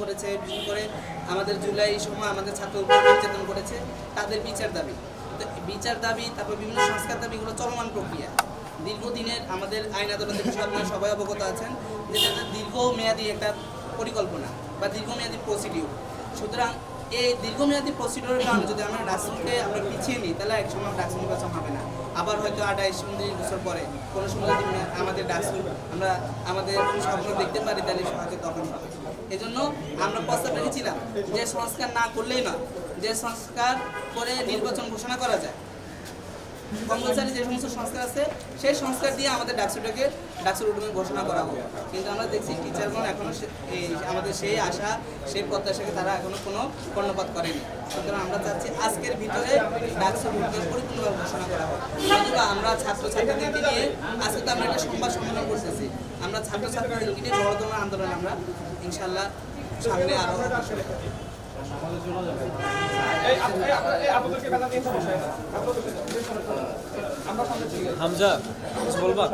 করেছে বিশেষ করে আমাদের জুলাই সময় আমাদের ছাত্র নির্যাতন করেছে, তাদের বিচার দাবি। বিচার দাবি, তারপর বিভিন্ন সংস্কার দাবিগুলো চলমান প্রক্রিয়া। দীর্ঘদিনের আমাদের আইন আদালতের বিষয়ে আপনারা সবাই অবগত আছেন যেটা দীর্ঘমেয়াদী একটা পরিকল্পনা বা দীর্ঘমেয়াদী প্রসিডিউর সুতরাং এই দীর্ঘমেয়াদী প্রসিডিওর কারণে যদি আমরা ডাকসুকে আমরা পিছিয়ে নিই, তাহলে এক সময় ডাকসু নির্বাচন হবে না। আবার হয়তো আঠাইশ উনত্রিশ বছর পরে কোনো সময় যদি আমাদের ডাকসু আমরা আমাদের স্বপ্ন দেখতে পারি, তাহলে সহজে তখন হবে। এই জন্য আমরা প্রস্তাব রেখেছিলাম যে সংস্কার না করলেই না যে সংস্কার করে নির্বাচন ঘোষণা করা যায়। কম্পালসারি যে সমস্ত সংস্কার আছে, সেই সংস্কার দিয়ে আমাদের ডাকসুটাকে ডাকসুর উদ্যমে ঘোষণা করা হবে কিন্তু আমরা দেখছি টিচারগণ এখনও আমাদের সেই আশা, সেই প্রত্যাশাকে তারা এখনও কোনো কর্ণপাত করেনি। সুতরাং আমরা চাচ্ছি আজকের ভিতরে ডাকসুর উদ্যোগ পরিপূর্ণভাবে ঘোষণা করা হবে নতুবা আমরা ছাত্রছাত্রীদেরকে নিয়ে আজকে তো আমরা একটা সংবাদ সম্মেলন করতেছি। আমরা ছাত্রছাত্রীদেরকে নিয়ে বড় ধরনের আন্দোলন আমরা ইনশাল্লাহ সামনে আরও হামজা বলবা?